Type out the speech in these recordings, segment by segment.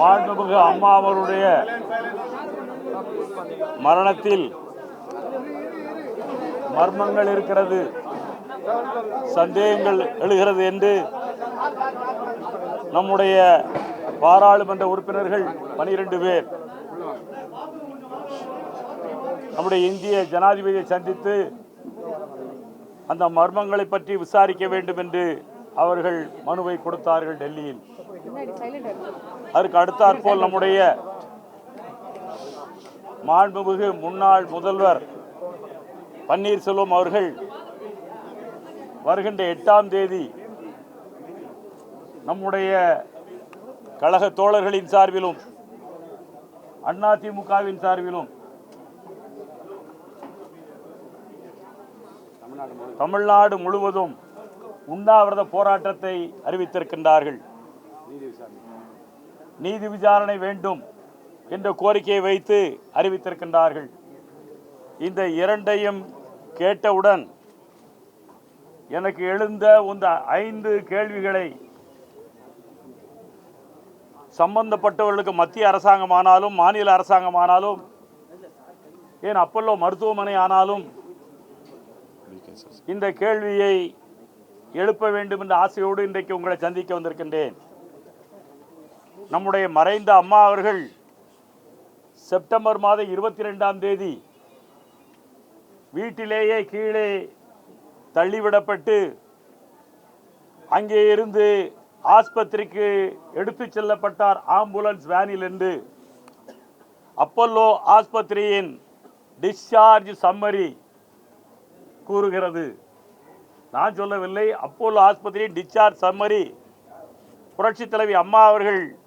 மாண்புமிகு அம்மா அவருடைய மரணத்தில் மர்மங்கள் இருக்கிறது சந்தேகங்கள் எழுகிறது என்று நம்முடைய பாராளுமன்ற உறுப்பினர்கள் பனிரெண்டு பேர் நம்முடைய இந்திய ஜனாதிபதியை சந்தித்து அந்த மர்மங்களை பற்றி விசாரிக்க வேண்டும் என்று அவர்கள் மனுவை கொடுத்தார்கள் டெல்லியில். அதற்கு அடுத்தாற்போல் நம்முடைய மாண்புமிகு முன்னாள் முதல்வர் பன்னீர்செல்வம் அவர்கள் வருகின்ற எட்டாம் தேதி நம்முடைய கழக தோழர்களின் சார்பிலும் அதிமுகவின் சார்பிலும் தமிழ்நாடு முழுவதும் உண்ணாவிரத போராட்டத்தை அறிவித்திருக்கின்றார்கள். நீதி விசாரணை வேண்டும் என்ற கோரிக்கையை வைத்து அறிவித்திருக்கின்றார்கள். இந்த இரண்டையும் கேட்டவுடன் எனக்கு எழுந்த இந்த ஐந்து கேள்விகளை சம்பந்தப்பட்டவர்களுக்கு மத்திய அரசாங்கமானாலும் மாநில அரசாங்கமானாலும் ஏன் அப்பல்லோ மருத்துவமனை ஆனாலும் இந்த கேள்வியை எழுப்ப வேண்டும் என்ற ஆசையோடு இன்றைக்கு உங்களை சந்திக்க வந்திருக்கின்றேன். நம்முடைய மறைந்த அம்மா அவர்கள் செப்டம்பர் மாதம் இருபத்தி ரெண்டாம் தேதி வீட்டிலேயே கீழே தள்ளிவிடப்பட்டு அங்கே இருந்து ஆஸ்பத்திரிக்கு எடுத்துச் செல்லப்பட்டார் ஆம்புலன்ஸ் வேனில் என்று அப்பல்லோ ஆஸ்பத்திரியின் டிஸ்சார்ஜ் சம்மரி கூறுகிறது. நான் சொல்லவில்லை அப்போலோ ஆஸ்பத்திரியின் டிஸ்சார்ஜ் சம்மரி புரட்சித் தலைவி அம்மா அவர்கள்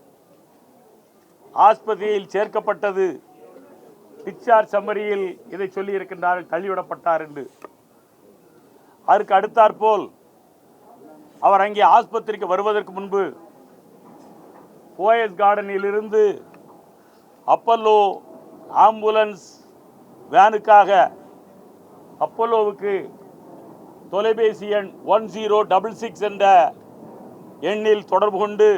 ஆஸ்பத்திரியில் சேர்க்கப்பட்டது. டிச்சார்ஜ் சம்மரியில் இதை சொல்லியிருக்கின்றார்கள் தள்ளிவிடப்பட்டார் என்று. அதற்கு அடுத்தாற்போல் அவர் அங்கே ஆஸ்பத்திரிக்கு வருவதற்கு முன்பு போயஸ் கார்டனில் இருந்து அப்பல்லோ ஆம்புலன்ஸ் வேனுக்காக அப்பல்லோவுக்கு தொலைபேசி எண் ஒன் ஜீரோ டபுள் சிக்ஸ் என்ற எண்ணில் தொடர்பு கொண்டு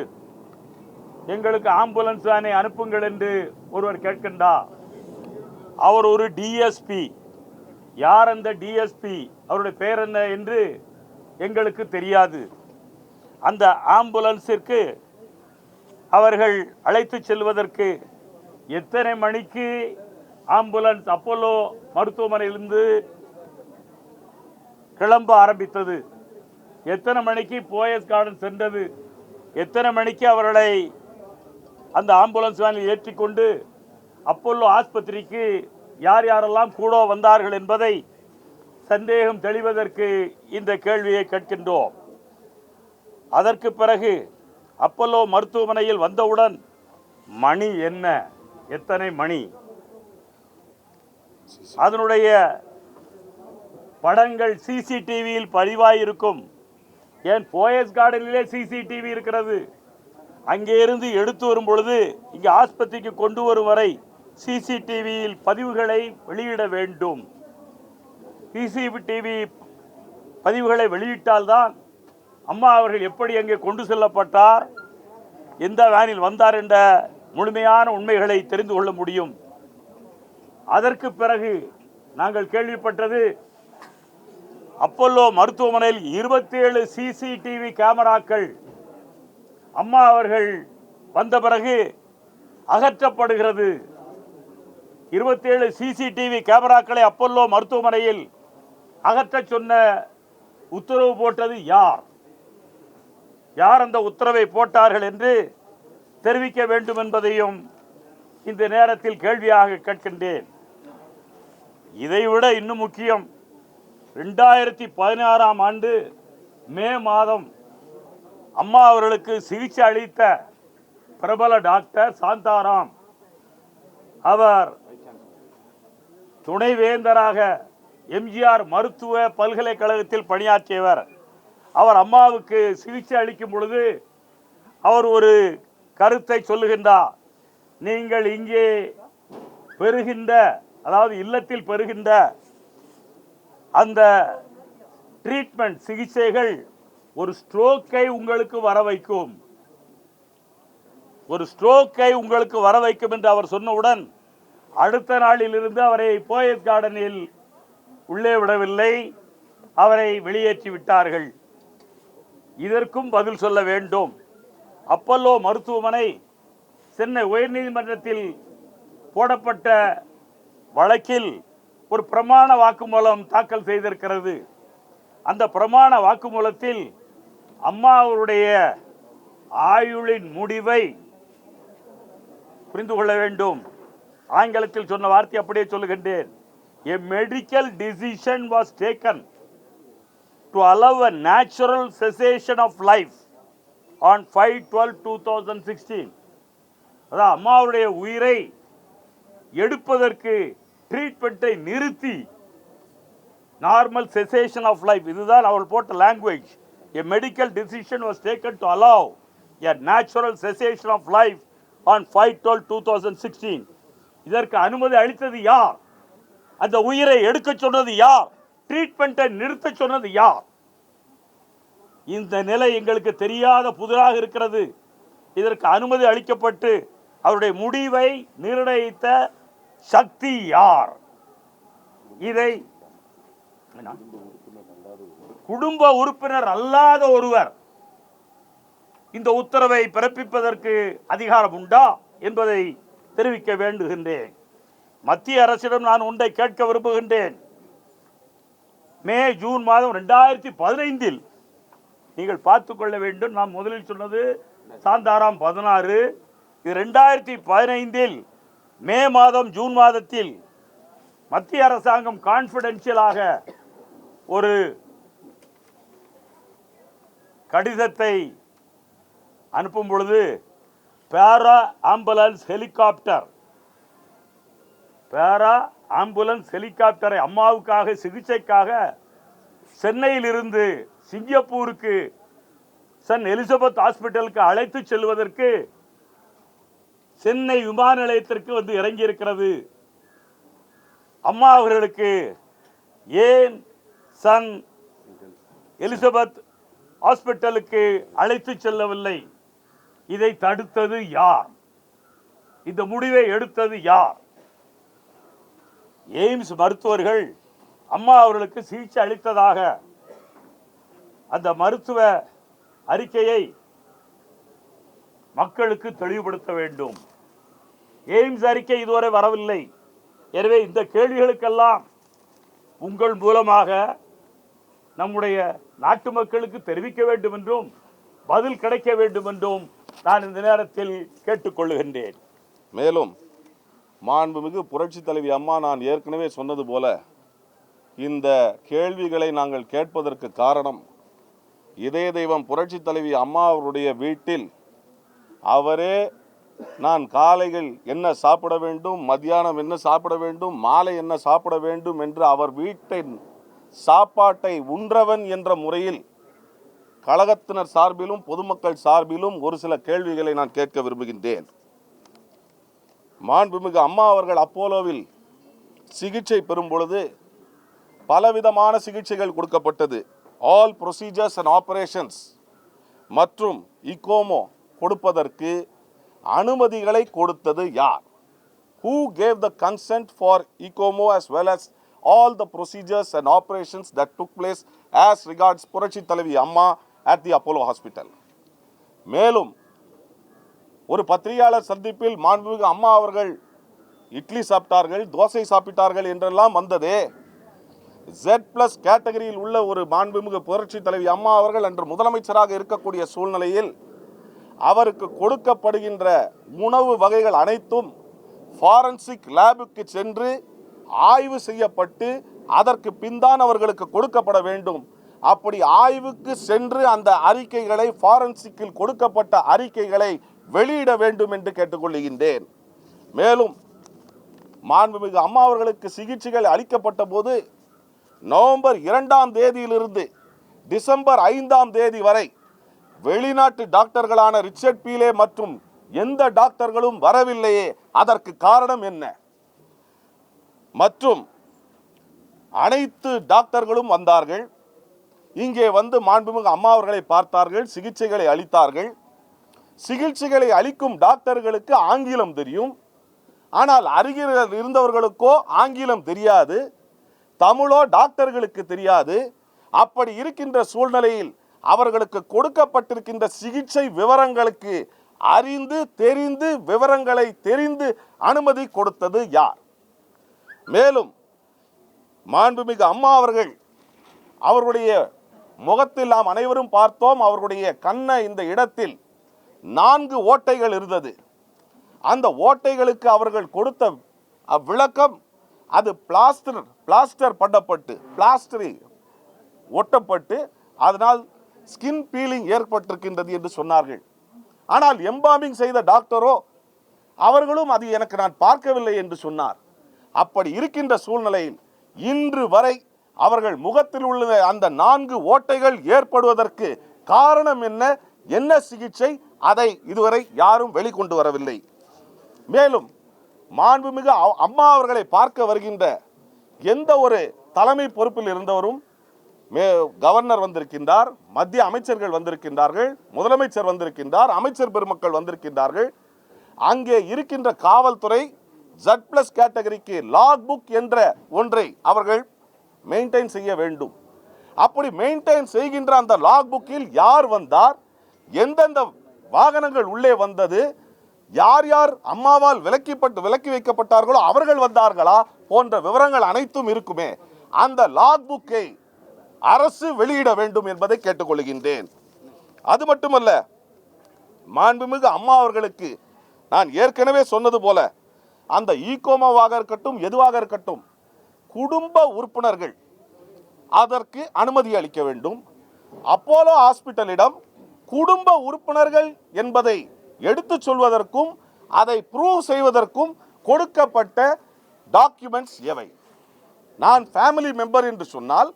எங்களுக்கு ஆம்புலன்ஸ் வேனை அனுப்புங்கள் என்று ஒருவர் கேட்கின்றார் அவர் ஒரு டிஎஸ்பி யார் அந்த டிஎஸ்பி அவருடைய பெயர் என்ன என்று எங்களுக்கு தெரியாது. அந்த ஆம்புலன்ஸிற்கு அவர்கள் அழைத்து செல்வதற்கு எத்தனை மணிக்கு ஆம்புலன்ஸ் அப்போலோ மருத்துவமனையிலிருந்து கிளம்ப ஆரம்பித்தது? எத்தனை மணிக்கு போயஸ் கார்டன் சென்றது? எத்தனை மணிக்கு அவர்களை அந்த ஆம்புலன்ஸ் வேனில் ஏற்றிக்கொண்டு அப்போலோ ஆஸ்பத்திரிக்கு யார் யாரெல்லாம் கூட வந்தார்கள் என்பதை சந்தேகம் தெளிவதற்கு இந்த கேள்வியை கேட்கின்றோம். அதற்கு பிறகு அப்பல்லோ மருத்துவமனையில் வந்தவுடன் மணி என்ன? எத்தனை மணி? அதனுடைய படங்கள் சிசிடிவியில் பதிவாயிருக்கும். ஏன் போயஸ் கார்டனிலே சிசிடிவி இருக்கிறது? அங்கே இருந்து எடுத்து வரும் பொழுது இங்கே ஆஸ்பத்திரிக்கு கொண்டு வரும் வரை சிசிடிவியில் பதிவுகளை வெளியிட வேண்டும். சிசிடிவி பதிவுகளை வெளியிட்டால்தான் அம்மா அவர்கள் எப்படி அங்கே கொண்டு செல்லப்பட்டார் எந்த வேனில் வந்தார் என்ற முழுமையான உண்மைகளை தெரிந்து கொள்ள முடியும். அதற்கு பிறகு நாங்கள் கேள்விப்பட்டது அப்பல்லோ மருத்துவமனையில் இருபத்தேழு சிசிடிவி கேமராக்கள் அம்மா அவர்கள் வந்த பிறகு அகற்றப்படுகிறது. இருபத்தேழு சிசிடிவி கேமராக்களை அப்பல்லோ மருத்துவமனையில் அகற்றச் சொன்ன உத்தரவு போட்டது யார்? யார் அந்த உத்தரவை போட்டார்கள் என்று தெரிவிக்க வேண்டும் என்பதையும் இந்த நேரத்தில் கேள்வியாக கேட்கின்றேன். இதைவிட இன்னும் முக்கியம் ரெண்டாயிரத்தி பதினாறாம் ஆண்டு மே மாதம் அம்மா அவர்களுக்கு சிகிச்சை அளித்த பிரபல டாக்டர் சாந்தாராம் அவர் துணைவேந்தராக எம்ஜிஆர் மருத்துவ பல்கலைக்கழகத்தில் பணியாற்றியவர். அவர் அம்மாவுக்கு சிகிச்சை அளிக்கும் பொழுது அவர் ஒரு கருத்தை சொல்லுகின்றார். நீங்கள் இங்கே பெறுகின்ற அதாவது இல்லத்தில் பெறுகின்ற அந்த ட்ரீட்மெண்ட் சிகிச்சைகள் ஒரு ஸ்ட்ரோக்கை உங்களுக்கு வர வைக்கும் ஒரு ஸ்ட்ரோக்கை உங்களுக்கு வர வைக்கும் என்று அவர் சொன்னவுடன் அடுத்த நாளிலிருந்து அவரை போயஸ் கார்டனில் உள்ளே விடவில்லை. அவரை வெளியேற்றி விட்டார்கள். இதற்கும் பதில் சொல்ல வேண்டும். அப்பல்லோ மருத்துவமனை சென்னை உயர்நீதிமன்றத்தில் போடப்பட்ட வழக்கில் ஒரு பிரமாண வாக்குமூலம் தாக்கல் செய்திருக்கிறது. அந்த பிரமாண வாக்குமூலத்தில் அம்மா அவருடைய ஆயுளின் முடிவை புரிந்து கொள்ள வேண்டும். ஆங்கிலத்தில் சொன்ன வார்த்தை அப்படியே சொல்லுகின்றேன். A medical decision was taken to allow a natural cessation of life on five twelve two thousand sixteen அதான் அம்மாவுடைய உயிரை எடுப்பதற்கு ட்ரீட்மெண்ட்டை நிறுத்தி நார்மல் செசேஷன் ஆஃப் லைஃப் இதுதான் அவள் போட்ட language a medical decision was taken to allow a natural cessation of life on five twelve two thousand sixteen இதற்கு அனுமதி அளித்தது யார்? அந்த உயிரை எடுக்க சொன்னது யார்? ட்ரீட்மெண்ட்டை நிறுத்த சொன்னது யார்? இந்த நிலை எங்களுக்கு தெரியாத புதிராக இருக்கிறது. இதற்கு அனுமதி அளிக்கப்பட்டு அவருடைய முடிவை நிர்ணயித்த சக்தி யார்? இதை குடும்ப உறுப்பினர் அல்லாத ஒருவர் இந்த உத்தரவை பிறப்பிப்பதற்கு அதிகாரம் உண்டா என்பதை தெரிவிக்க வேண்டுகின்றேன். மத்திய அரசிடம் நான் ஒன்றை கேட்க விரும்புகின்றேன். மே ஜூன் மாதம் ரெண்டாயிரத்தி பதினைந்தில் நீங்கள் பார்த்து கொள்ள வேண்டும். நான் முதலில் சொன்னது சாந்தாராம் பதினாறு. இது ரெண்டாயிரத்தி பதினைந்தில் மே மாதம் ஜூன் மாதத்தில் மத்திய அரசாங்கம் கான்ஃபிடென்ஷியலாக ஒரு கடிதத்தை அனுப்பும் பொழுது பேரா ஆம்புலன்ஸ் ஹெலிகாப்டர். பேரா ஆம்புலன்ஸ் ஹெலிகாப்டரை அம்மாவுக்காக சிகிச்சைக்காக சென்னையிலிருந்து சிங்கப்பூருக்கு சன் எலிசபெத் ஹாஸ்பிட்டலுக்கு அழைத்து செல்வதற்கு சென்னை விமான நிலையத்திற்கு வந்து இறங்கி இருக்கிறது அம்மா அவர்களுக்கு ஏன் சன் எலிசபெத் ஹாஸ்பிட்டலுக்கு அழைத்து செல்லவில்லை. இதை தடுத்தது யார்? இந்த முடிவை எடுத்தது யார்? எய்ம்ஸ் மருத்துவர்கள் அம்மா அவர்களுக்கு சிகிச்சை அளித்ததாக அந்த மருத்துவ அறிக்கையை மக்களுக்கு தெளிவுபடுத்த வேண்டும். எய்ம்ஸ் அறிக்கை இதுவரை வரவில்லை. எனவே இந்த கேள்விகளுக்கெல்லாம் உங்கள் மூலமாக நம்முடைய நாட்டு மக்களுக்கு தெரிவிக்க வேண்டும் என்றும் பதில் கிடைக்க வேண்டும் என்றும் நான் இந்த நேரத்தில் கேட்டுக்கொள்கின்றேன். மேலும் மாண்புமிகு புரட்சி தலைவி அம்மா நான் ஏற்கனவே சொன்னது போல இந்த கேள்விகளை நாங்கள் கேட்பதற்கு காரணம் இதய தெய்வம் புரட்சி தலைவி அம்மா அவருடைய வீட்டில் அவரே நான் காலையில் என்ன சாப்பிட வேண்டும் மத்தியானம் என்ன சாப்பிட வேண்டும் மாலை என்ன சாப்பிட வேண்டும் என்று அவர் வீட்டின் சாப்பாட்டை உன்றவன் என்ற முறையில் கழகத்தினர் சார்பிலும் பொதுமக்கள் சார்பிலும் ஒரு சில கேள்விகளை நான் கேட்க விரும்புகின்றேன். மாண்புமிகு அம்மா அவர்கள் அப்போலோவில் சிகிச்சை பெறும் பொழுது பலவிதமான சிகிச்சைகள் கொடுக்கப்பட்டது. ஆல் ப்ரொசீஜர்ஸ் அண்ட் ஆப்ரேஷன்ஸ் மற்றும் இகோமோ கொடுப்பதற்கு அனுமதிகளை கொடுத்தது யார்? Who gave the consent for ECMO as well as all the procedures and operations that took place as regards புரட்சி தலைவி அம்மா at the அப்போலோ ஹாஸ்பிட்டல் மேலும் ஒரு பத்திரிகையாளர் சந்திப்பில் மாண்புமிகு அம்மா அவர்கள் இட்லி சாப்பிட்டார்கள் தோசை சாப்பிட்டார்கள் என்றெல்லாம் வந்ததே ஜெட் பிளஸ் கேட்டகரியில் உள்ள ஒரு மாண்புமிகு புரட்சி தலைவி அம்மா அவர்கள் அன்று முதலமைச்சராக இருக்கக்கூடிய சூழ்நிலையில் அவருக்கு கொடுக்கப்படுகின்ற உணவு வகைகள் அனைத்தும் ஃபாரன்சிக் லேபுக்கு சென்று ஆய்வு செய்யப்பட்டு அதற்கு பின்தான் அவர்களுக்கு கொடுக்கப்பட வேண்டும். அப்படி ஆய்வுக்கு சென்று அந்த அறிக்கைகளை ஃபாரன்சிக்கில் கொடுக்கப்பட்ட அறிக்கைகளை வெளியிட வேண்டும் என்று கேட்டுக்கொள்கின்றேன். மேலும் மாண்புமிகு அம்மா அவர்களுக்கு சிகிச்சைகள் அளிக்கப்பட்ட போது நவம்பர் இரண்டாம் தேதியிலிருந்து டிசம்பர் ஐந்தாம் தேதி வரை வெளிநாட்டு டாக்டர்களான ரிச்சர்ட் பீலே மற்றும் எந்த டாக்டர்களும் வரவில்லையே அதற்கு காரணம் என்ன? மற்றும் அனைத்து டாக்டர்களும் வந்தார்கள். இங்கே வந்து மாண்புமிகு அம்மா அவர்களை பார்த்தார்கள் சிகிச்சைகளை அளித்தார்கள். சிகிச்சைகளை அளிக்கும் டாக்டர்களுக்கு ஆங்கிலம் தெரியும். ஆனால் அருகில் இருந்தவர்களுக்கோ ஆங்கிலம் தெரியாது. தமிழோ டாக்டர்களுக்கு தெரியாது. அப்படி இருக்கின்ற சூழ்நிலையில் அவர்களுக்கு கொடுக்கப்பட்டிருக்கின்ற சிகிச்சை விவரங்களுக்கு அறிந்து தெரிந்து விவரங்களை தெரிந்து அனுமதி கொடுத்தது யார்? மேலும் மாண்புமிகு அம்மா அவர்கள் அவர்களுடைய முகத்தில் நாம் அனைவரும் பார்த்தோம் அவர்களுடைய கண்ண இந்த இடத்தில் நான்கு ஓட்டைகள் இருந்தது. அந்த ஓட்டைகளுக்கு அவர்கள் கொடுத்த அவ்விளக்கம் விளக்கம் அது பிளாஸ்டர் பிளாஸ்டர் பண்ணப்பட்டு பிளாஸ்டரி ஒட்டப்பட்டு அதனால் ஸ்கின் பீலிங் ஏற்பட்டிருக்கின்றது என்று சொன்னார்கள். ஆனால் எம்பாமிங் செய்த டாக்டரோ அவர்களும் அது எனக்கு நான் பார்க்கவில்லை என்று சொன்னார். அப்படி இருக்கின்ற சூழ்நிலையில் இன்று வரை அவர்கள் முகத்தில் உள்ள அந்த நான்கு ஓட்டைகள் ஏற்படுவதற்கு காரணம் என்ன? என்ன சிகிச்சை? அதை இதுவரை யாரும் வெளிக்கொண்டு வரவில்லை. மேலும் மாண்புமிகு அம்மா அவர்களை பார்க்க வருகின்ற எந்த ஒரு தலைமை பொறுப்பில் இருந்தவரும் மே கவர்னர் வந்திருக்கின்றார் மத்திய அமைச்சர்கள் வந்திருக்கின்றார்கள் முதலமைச்சர் வந்திருக்கின்றார் அமைச்சர் பெருமக்கள் வந்திருக்கின்றார்கள். அங்கே இருக்கின்ற காவல்துறை ஜட் பிளஸ் கேட்டகரிக்கு லாக் புக் என்ற ஒன்றை அவர்கள் மெயின்டைன் செய்ய வேண்டும். அப்படி மெயின்டைன் செய்கின்ற அந்த லாக் புக்கில் யார் வந்தார்? எந்தெந்த வாகனங்கள் உள்ளே வந்தது? யார் யார் அம்மாவால் விலக்கிப்பட்டு விலக்கி வைக்கப்பட்டார்களோ அவர்கள் வந்தார்களா? போன்ற விவரங்கள் அனைத்தும் இருக்குமே. அந்த லாக் புக்கை அரசு வெளியிட வேண்டும் என்பதை கேட்டுக்கொள்கின்றேன். அது மட்டுமல்ல மாண்புமிகு அம்மா அவர்களுக்கு நான் ஏற்கனவே சொன்னது போல அந்த ஈகோமாவாக இருக்கட்டும் எதுவாக இருக்கட்டும் குடும்ப உறுப்பினர்கள் அதற்கு அனுமதி அளிக்க வேண்டும். அப்போலோ ஹாஸ்பிட்டலிடம் குடும்ப உறுப்பினர்கள் என்பதை எடுத்துச் சொல்வதற்கும் அதை ப்ரூவ் செய்வதற்கும் கொடுக்கப்பட்ட டாக்குமெண்ட்ஸ் எவை? நான் ஃபேமிலி மெம்பர் என்று சொன்னால்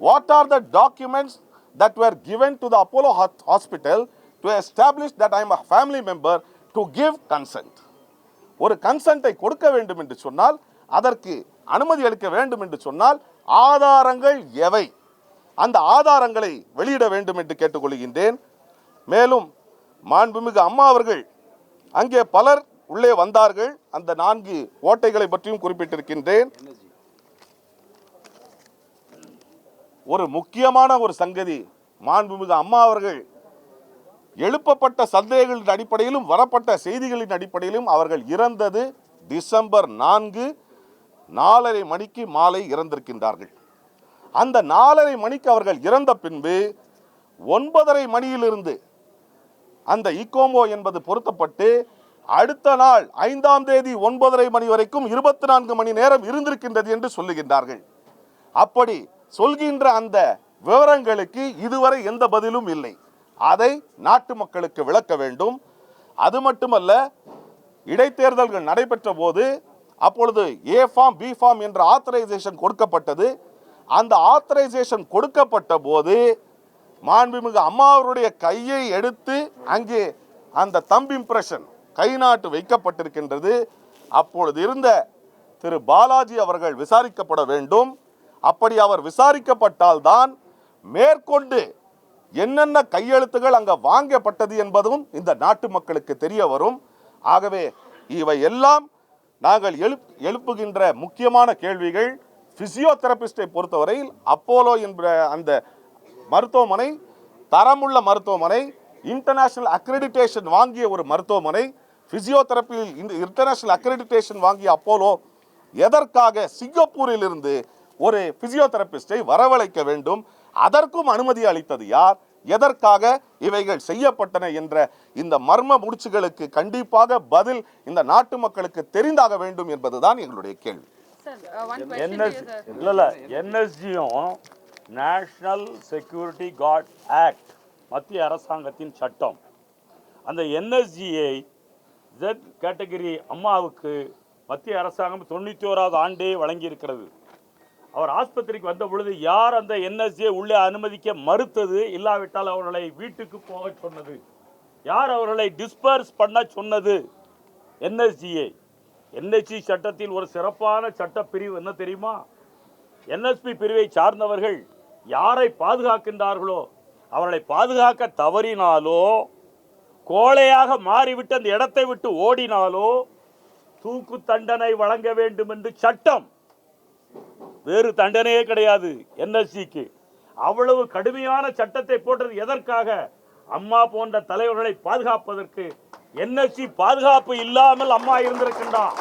what are the documents that were given to the Apollo hospital to establish that I am a family member to give consent ஒரு கன்சென்ட்டை கொடுக்க வேண்டும் என்று சொன்னால் அதற்கு அனுமதி அளிக்க வேண்டும் என்று சொன்னால் ஆதாரங்கள் எவை? அந்த ஆதாரங்களை வெளியிட வேண்டும் என்று கேட்டுக்கொள்கின்றேன். மேலும் மாண்புமிகு அம்மா அவர்கள் அங்கே பலர் உள்ளே வந்தார்கள். அந்த நான்கு ஓட்டைகளை பற்றியும் குறிப்பிட்டிருக்கின்றேன். ஒரு முக்கியமான ஒரு சங்கதி மாண்புமிகு அம்மா அவர்கள் எழுப்பப்பட்ட சந்தேகங்களின் அடிப்படையிலும் வரப்பட்ட செய்திகளின் அடிப்படையிலும் அவர்கள் இறந்தது டிசம்பர் நான்கு நாலரை மணிக்கு மாலை இறந்திருக்கின்றார்கள். அந்த நாலரை மணிக்கு அவர்கள் இறந்த பின்பு ஒன்பதரை மணியிலிருந்து அந்த இக்கோமோ என்பது பொருத்தப்பட்டு அடுத்த நாள் ஐந்தாம் தேதி ஒன்பதரை மணி வரைக்கும் இருபத்தி நான்கு மணி நேரம் இருந்திருக்கின்றது என்று சொல்லுகின்றார்கள். அப்படி சொல்கின்ற அந்த விவரங்களுக்கு இதுவரை எந்த பதிலும் இல்லை. அதை நாட்டு மக்களுக்கு விளக்க வேண்டும். அது மட்டுமல்ல இடைத்தேர்தல்கள் நடைபெற்ற போது அப்பொழுது ஏ ஃபார்ம் பி ஃபார்ம் என்ற ஆத்தரைசேஷன் கொடுக்கப்பட்டது. அந்த ஆத்தரைசேஷன் கொடுக்கப்பட்ட போது மாண்புமிகு அம்மா அவருடைய கையை எடுத்து அங்கே அந்த தம்பி இம்ப்ரெஷன் கை நாட்டு வைக்கப்பட்டிருக்கின்றது. அப்பொழுது இருந்த திரு பாலாஜி அவர்கள் விசாரிக்கப்பட வேண்டும். அப்படி அவர் விசாரிக்கப்பட்டால்தான் மேற்கொண்டு என்னென்ன கையெழுத்துகள் அங்க வாங்கப்பட்டது என்பதும் இந்த நாட்டு மக்களுக்கு தெரிய வரும். ஆகவே இவை எல்லாம் நாங்கள் எழுப் எழுப்புகின்ற முக்கியமான கேள்விகள். பிசியோதெரபிஸ்டை பொறுத்தவரையில் அப்போலோ என்ற அந்த மருத்துவமனை தரமுள்ள மருத்துவமனை இன்டர்நேஷனல் அக்ரெடிடேஷன் வாங்கிய ஒரு மருத்துவமனை பிசியோதெரப்பியில் இந்த இன்டர்நேஷனல் அக்ரெடிடேஷன் வாங்கிய அப்போலோ எதற்காக சிங்கப்பூரிலிருந்து ஒரு பிசியோதெரபிஸ்டை வரவழைக்க வேண்டும்? அதற்கும் அனுமதி அளித்தது யார்? எதற்காக இவைகள் செய்யப்பட்டன என்ற இந்த மர்ம முடிச்சுகளுக்கு கண்டிப்பாக பதில் இந்த நாட்டு மக்களுக்கு தெரிந்தாக வேண்டும் என்பதுதான் எங்களுடைய கேள்வி. Uh, என்எஸ்ஜியும் நேஷனல் செக்யூரிட்டி கார்ட் ஆக்ட் மத்திய அரசாங்கத்தின் சட்டம். அந்த என்எஸ்ஜியை ஜெட் கேட்டகரி அம்மாவுக்கு மத்திய அரசாங்கம் தொண்ணூற்றி ஓராவது ஆண்டே வழங்கியிருக்கிறது. அவர் ஆஸ்பத்திரிக்கு வந்த பொழுது யார் அந்த என்எஸ்ஜியை உள்ளே அனுமதிக்க மறுத்தது? இல்லாவிட்டால் அவர்களை வீட்டுக்கு போக சொன்னது. யார் அவர்களை டிஸ்பர்ஸ் பண்ண சொன்னது? என்எஸ்ஜியை என்எஸ்சி சட்டத்தில் ஒரு சிறப்பான சட்ட பிரிவு என்ன தெரியுமா? என்எஸ்பி பிரிவை சார்ந்தவர்கள் யாரை பாதுகாக்கின்றார்களோ அவர்களை பாதுகாக்க தவறினாலோ கோழையாக மாறிவிட்டு அந்த இடத்தை விட்டு ஓடினாலோ தூக்கு தண்டனை வழங்க வேண்டும் என்று சட்டம் வேறு தண்டனையே கிடையாது என்எஸ்சிக்கு அவ்வளவு கடுமையான சட்டத்தை போட்டது எதற்காக? அம்மா போன்ற தலைவர்களை பாதுகாப்பதற்கு. என்எஸ்சி பாதுகாப்பு இல்லாமல் அம்மா இருந்திருக்கின்றார்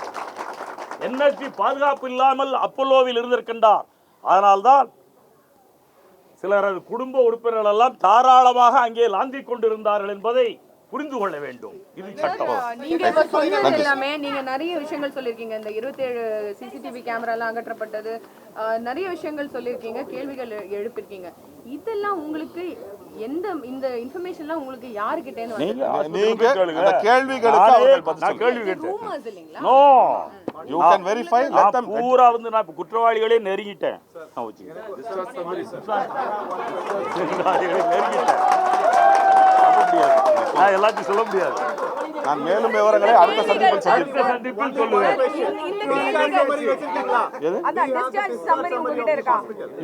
என்எஸ்சி பாதுகாப்பு இல்லாமல் அப்பல்லோவில் இருந்திருக்கின்றார் அதனால்தான் சிலரது குடும்ப உறுப்பினர்கள் எல்லாம் தாராளமாக அங்கே லாந்திக் கொண்டிருந்தார்கள் என்பதை புரிந்து கொள்ள வேண்டும். இது சட்டம்? நீங்க சொன்னது எல்லாமே நீங்க நிறைய விஷயங்கள் சொல்லிருக்கீங்க இந்த 27 சிசிடிவி கேமரா எல்லாம் அகற்றப்பட்டது. நிறைய விஷயங்கள் சொல்லிருக்கீங்க கேள்விகள் எ- எழுப்பிருக்கீங்க இதெல்லாம் உங்களுக்கு எந்த இந்த இன்ஃபர்மேஷன்லாம் உங்களுக்கு யாருக்கிட்ட நீங்க. அந்த கேள்விகளுக்கு நானே- அவர்கள் பதில் நான் சொல்லுங்க. கேள்வி கேட்டேன். No you can verify let நான் தம் பூரா வந்து நான் குற்றவாளிகளே நெருங்கிட்டேன். நான் வச்சுக்கிறேன். குற்றவாளிகளை நெருங்கிட்டேன். நான் எல்லாத்தையும் சொல்ல முடியாது நான் மேலும் விவரங்களை அடுத்த சந்திப்பில் அடுத்த சந்திப்பில் சொல்லுவேன்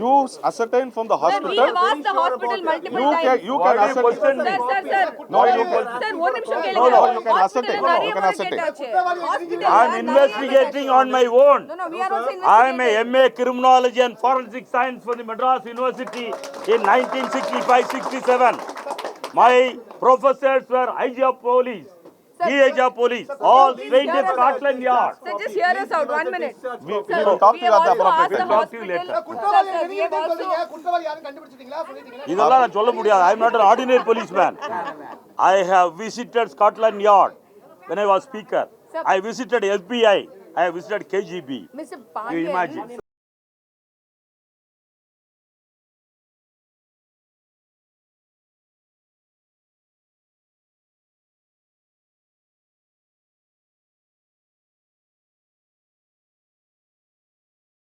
you ascertain from the Sir, we hospital have asked the hospital multiple you can times. you can Why do you ascertain question me? Sir, sir, sir. No, you Sir, ஒரு நிமிஷம் No, கேளுங்க. no, you can Hospital ascertain. ல No, நிறைய you can முறை ascertain. கேட்டாச்சு. Hospital ல I am நிறைய investigating கேட்டாச்சு. on my own. No, no, we are also I am a. MA Criminology and Forensic Science from the Madras University in 1965-67. My professors were IG of Police, DIG of Police, all trained in Scotland Yard. Sir, just hear us out, one minute. we, we Sir, will talk to we you have at the also asked appropriate the time. Talk to you later. hospital- குற்றவாளி Sir, sir, we have எதுவும் also- சொல்றீங்க குற்றவாளி யாரும் கண்டுபிடிச்சிட்டீங்களா சொல்லிட்டீங்களா இதெல்லாம் நான் சொல்ல முடியாது I am not an ordinary policeman I have visited Scotland Yard when I was speaker I visited FBI I have visited KGB Mr. you Pandian, imagine